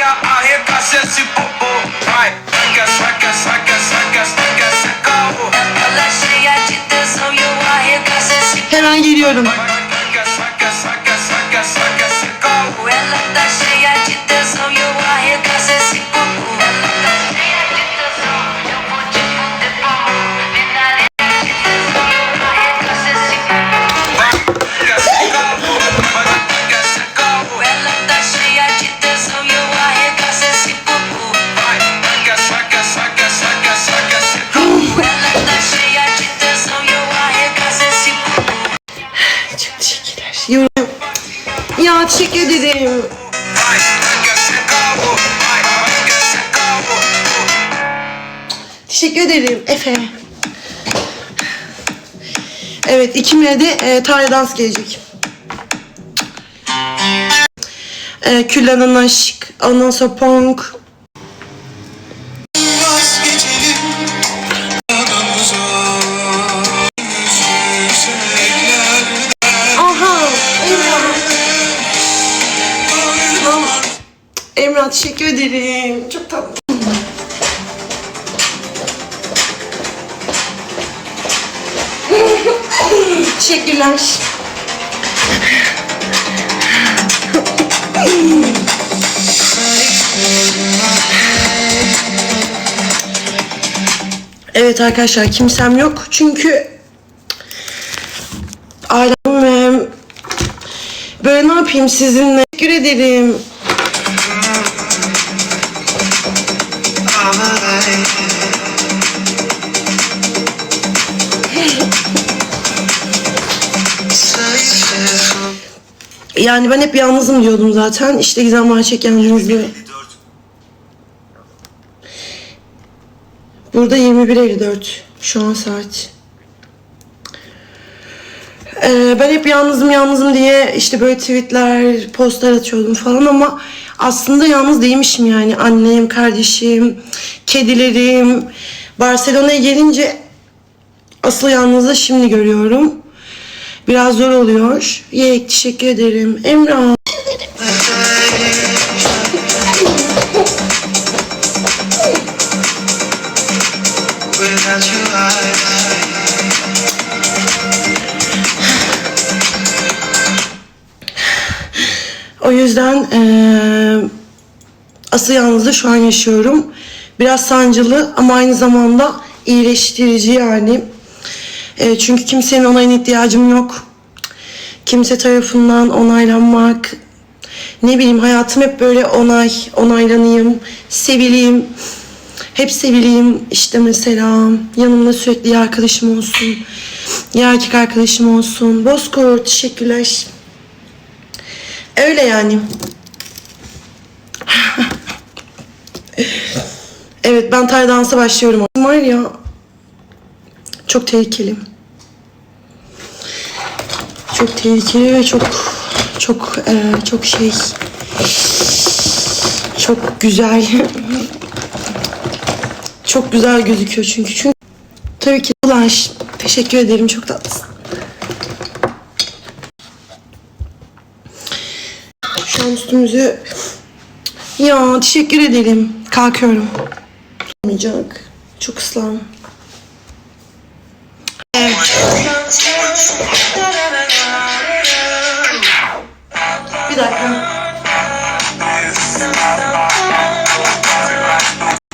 novinha arregaça esse popô. Vai, saca, saca, saca, saca, saca, saca. Ela cheia de tesão e eu arregaço esse Hemen geliyorum. Ya teşekkür ederim. Teşekkür ederim Efe. Evet ikimize de e, Tare dans gelecek. E, Külhan'ın aşk, ondan sonra Pong. Emrah teşekkür ederim. Çok tatlı. Teşekkürler. Evet arkadaşlar kimsem yok çünkü ailem böyle ne yapayım sizinle teşekkür ederim. Yani ben hep yalnızım diyordum zaten. İşte Gizem Mahçek yancımızı. Burada 21.54 şu an saat. Ee, ben hep yalnızım yalnızım diye işte böyle tweetler, postlar atıyordum falan ama aslında yalnız değilmişim yani. Annem, kardeşim, kedilerim. Barcelona'ya gelince asıl yalnızlığı şimdi görüyorum. Biraz zor oluyor. Yek teşekkür ederim. Emrah. O yüzden eee asıl yalnızlığı şu an yaşıyorum. Biraz sancılı ama aynı zamanda iyileştirici yani. Eee, çünkü kimsenin onayına ihtiyacım yok. Kimse tarafından onaylanmak, ne bileyim hayatım hep böyle onay, onaylanayım, sevileyim. Hep sevileyim işte mesela yanımda sürekli bir arkadaşım olsun. Ya erkek arkadaşım olsun. Bozkurt teşekkürler. Öyle yani. evet ben tay dansa başlıyorum. Var ya çok tehlikeli. Çok tehlikeli ve çok çok eee, çok şey çok güzel. çok güzel gözüküyor çünkü. Çünkü tabii ki Ulaş. Teşekkür ederim çok tatlısın. Şu an üstümüzü... Ya teşekkür ederim. Kalkıyorum. Olmayacak. Çok ıslan. Bir dakika.